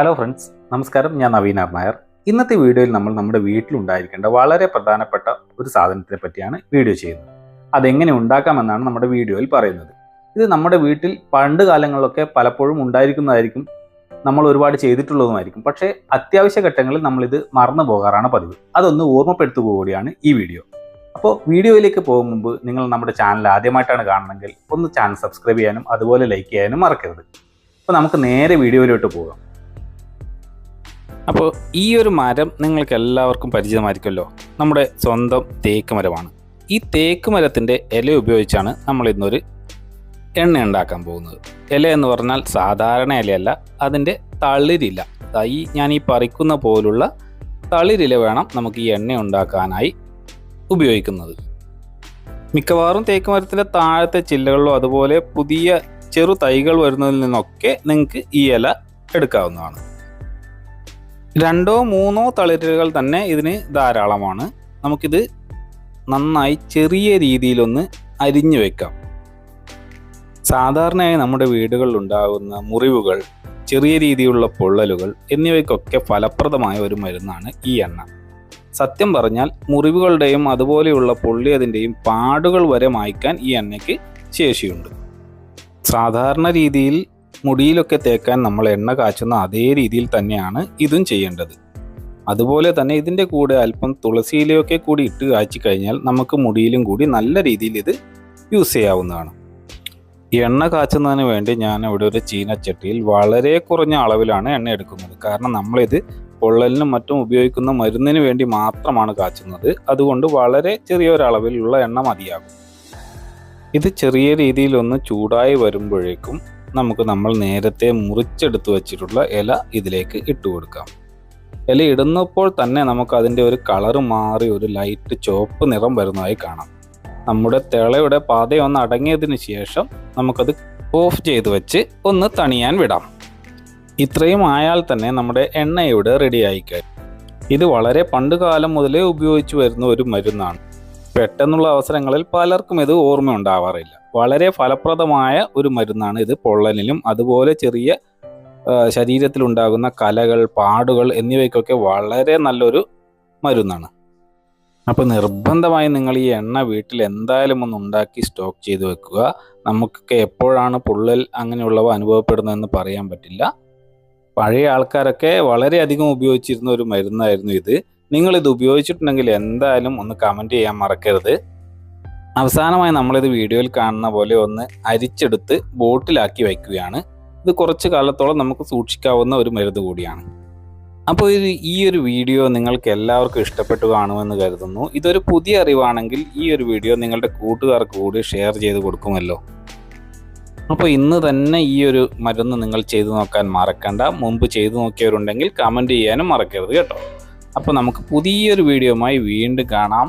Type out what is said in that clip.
Hello friends നമസ്കാരം. ഞാൻ Naveen R Nair ഇന്നത്തെ വീഡിയോയിൽ നമ്മൾ നമ്മുടെ വീട്ടിലുണ്ടായിരിക്കേണ്ട വളരെ പ്രധാനപ്പെട്ട ഒരു സാധനത്തിനെ പറ്റിയാണ് വീഡിയോ ചെയ്യുന്നത്. അതെങ്ങനെ ഉണ്ടാക്കാമെന്നാണ് നമ്മുടെ വീഡിയോയിൽ പറയുന്നത്. ഇത് നമ്മുടെ വീട്ടിൽ പണ്ട് കാലങ്ങളിലൊക്കെ പലപ്പോഴും ഉണ്ടായിരിക്കുന്നതായിരിക്കും. നമ്മൾ ഒരുപാട് ചെയ്തിട്ടുള്ളതുമായിരിക്കും. പക്ഷേ അത്യാവശ്യ ഘട്ടങ്ങളിൽ നമ്മളിത് മറന്നു പോകാറാണ് പതിവ്. അതൊന്ന് ഓർമ്മപ്പെടുത്തുക കൂടിയാണ് ഈ വീഡിയോ. അപ്പോൾ വീഡിയോയിലേക്ക് പോകും മുമ്പ് നിങ്ങൾ നമ്മുടെ ചാനൽ ആദ്യമായിട്ടാണ് കാണണമെങ്കിൽ ഒന്ന് ചാനൽ സബ്സ്ക്രൈബ് ചെയ്യാനും അതുപോലെ ലൈക്ക് ചെയ്യാനും മറക്കരുത്. അപ്പോൾ നമുക്ക് നേരെ വീഡിയോയിലോട്ട് പോകാം. അപ്പോൾ ഈ ഒരു മരം നിങ്ങൾക്ക് എല്ലാവർക്കും പരിചിതമായിരിക്കുമല്ലോ. നമ്മുടെ സ്വന്തം തേക്ക് മരമാണ് ഈ തേക്ക് മരത്തിന്റെ ഇല ഉപയോഗിച്ചാണ് നമ്മൾ ഇന്നൊരു എണ്ണ ഉണ്ടാക്കാൻ പോകുന്നത്. ഇല എന്ന് പറഞ്ഞാൽ സാധാരണ ഇലയല്ല അതിന്റെ തളിരില. ഈ ഞാൻ ഈ പറിക്കുന്ന പോലുള്ള തളിരില വേണം നമുക്ക് ഈ എണ്ണ ഉണ്ടാക്കാനായി ഉപയോഗിക്കുന്നത്. മിക്കവാറും തേക്ക് മരത്തിന്റെ താഴത്തെ ചില്ലകളിലോ അതുപോലെ പുതിയ ചെറു തൈകൾ വരുന്നതിൽ നിന്നൊക്കെ നിങ്ങൾക്ക് ഈ ഇല എടുക്കാവുന്നതാണ്. രണ്ടോ മൂന്നോ തളിരുകൾ തന്നെ ഇതിന് ധാരാളമാണ്. നമുക്കിത് നന്നായി ചെറിയ രീതിയിലൊന്ന് അരിഞ്ഞു വെക്കാം. സാധാരണയായി നമ്മുടെ വീടുകളിൽ ഉണ്ടാകുന്ന മുറിവുകൾ ചെറിയ രീതിയിലുള്ള പൊള്ളലുകൾ എന്നിവയ്ക്കൊക്കെ ഫലപ്രദമായ ഒരു മരുന്നാണ് ഈ എണ്ണ. സത്യം പറഞ്ഞാൽ മുറിവുകളുടെയും അതുപോലെയുള്ള പൊള്ളിയതിന്റെയും പാടുകൾ വരെ മായ്ക്കാൻ ഈ എണ്ണയ്ക്ക് ശേഷിയുണ്ട്. സാധാരണ രീതിയിൽ മുടിയിലൊക്കെ തേക്കാൻ നമ്മൾ എണ്ണ കാച്ചുന്ന അതേ രീതിയിൽ തന്നെയാണ് ഇതും ചെയ്യേണ്ടത്. അതുപോലെ തന്നെ ഇതിന്റെ കൂടെ അല്പം തുളസിയിലയൊക്കെ കൂടി ഇട്ട് കാച്ചി കഴിഞ്ഞാൽ നമുക്ക് മുടിയിലും കൂടി നല്ല രീതിയിൽ ഇത് യൂസ് ചെയ്യാവുന്നതാണ്. എണ്ണ കാച്ചുന്നതിന് വേണ്ടി ഞാൻ ഇവിടെ ഒരു ചീനച്ചട്ടിയിൽ വളരെ കുറഞ്ഞ അളവിലാണ് എണ്ണ എടുക്കുന്നത്. കാരണം നമ്മളിത് പൊള്ളലിനും മറ്റും ഉപയോഗിക്കുന്ന മരുന്നിന് വേണ്ടി മാത്രമാണ് കാച്ചുന്നത്. അതുകൊണ്ട് വളരെ ചെറിയൊരളവിലുള്ള എണ്ണ മതിയാകും. ഇത് ചെറിയ രീതിയിലൊന്ന് ചൂടായി വരുമ്പോഴേക്കും നമുക്ക് നമ്മൾ നേരത്തെ മുറിച്ചെടുത്ത് വെച്ചിട്ടുള്ള ഇല ഇതിലേക്ക് ഇട്ട് കൊടുക്കാം. ഇല ഇടുന്നപ്പോൾ തന്നെ നമുക്ക് അതിന്റെ ഒരു കളറ് മാറി ഒരു ലൈറ്റ് ചുവപ്പ് നിറം വരുന്നതായി കാണാം. നമ്മുടെ തിളയുടെ പാതയൊന്ന് അടങ്ങിയതിന് ശേഷം നമുക്കത് ഓഫ് ചെയ്ത് വെച്ച് ഒന്ന് തണിയാൻ വിടാം. ഇത്രയും ആയാൽ തന്നെ നമ്മുടെ എണ്ണ ഇവിടെ റെഡി ആയിക്കഴിയും ഇത് വളരെ പണ്ട് കാലം മുതലേ ഉപയോഗിച്ചു വരുന്ന ഒരു മരുന്നാണ്. പെട്ടെന്നുള്ള അവസരങ്ങളിൽ പലർക്കും ഇത് ഓർമ്മ ഉണ്ടാവാറില്ല. വളരെ ഫലപ്രദമായ ഒരു മരുന്നാണ് ഇത്. പൊള്ളലിനും അതുപോലെ ചെറിയ ശരീരത്തിലുണ്ടാകുന്ന കലകൾ പാടുകൾ എന്നിവയ്ക്കൊക്കെ വളരെ നല്ലൊരു മരുന്നാണ്. അപ്പോൾ നിർബന്ധമായും നിങ്ങൾ ഈ എണ്ണ വീട്ടിൽ എന്തായാലും ഒന്ന് ഉണ്ടാക്കി സ്റ്റോക്ക് ചെയ്ത് വെക്കുക. നമുക്കൊക്കെ എപ്പോഴാണ് പൊള്ളൽ അങ്ങനെയുള്ളവ അനുഭവപ്പെടുന്നതെന്ന് പറയാൻ പറ്റില്ല. പഴയ ആൾക്കാരൊക്കെ വളരെയധികം ഉപയോഗിച്ചിരുന്ന ഒരു മരുന്നായിരുന്നു ഇത്. നിങ്ങളിത് ഉപയോഗിച്ചിട്ടുണ്ടെങ്കിൽ എന്തായാലും ഒന്ന് കമന്റ് ചെയ്യാൻ മറക്കരുത്. അവസാനമായി നമ്മളിത് വീഡിയോയിൽ കാണുന്ന പോലെ ഒന്ന് അരിച്ചെടുത്ത് ബോട്ടിലാക്കി വയ്ക്കുകയാണ്. ഇത് കുറച്ച് കാലത്തോളം നമുക്ക് സൂക്ഷിക്കാവുന്ന ഒരു മരുന്ന് കൂടിയാണ്. അപ്പോൾ ഇത് ഈ ഒരു വീഡിയോ നിങ്ങൾക്ക് എല്ലാവർക്കും ഇഷ്ടപ്പെട്ടു കാണുമെന്ന് കരുതുന്നു. ഇതൊരു പുതിയ അറിവാണെങ്കിൽ ഈ ഒരു വീഡിയോ നിങ്ങളുടെ കൂട്ടുകാർക്ക് കൂടി ഷെയർ ചെയ്ത് കൊടുക്കുമല്ലോ. അപ്പോൾ ഇന്ന് തന്നെ ഈ ഒരു മരുന്ന് നിങ്ങൾ ചെയ്തു നോക്കാൻ മറക്കണ്ട. മുമ്പ് ചെയ്തു നോക്കിയവരുണ്ടെങ്കിൽ കമന്റ് ചെയ്യാനും മറക്കരുത് കേട്ടോ. അപ്പോൾ നമുക്ക് പുതിയൊരു വീഡിയോയുമായി വീണ്ടും കാണാം.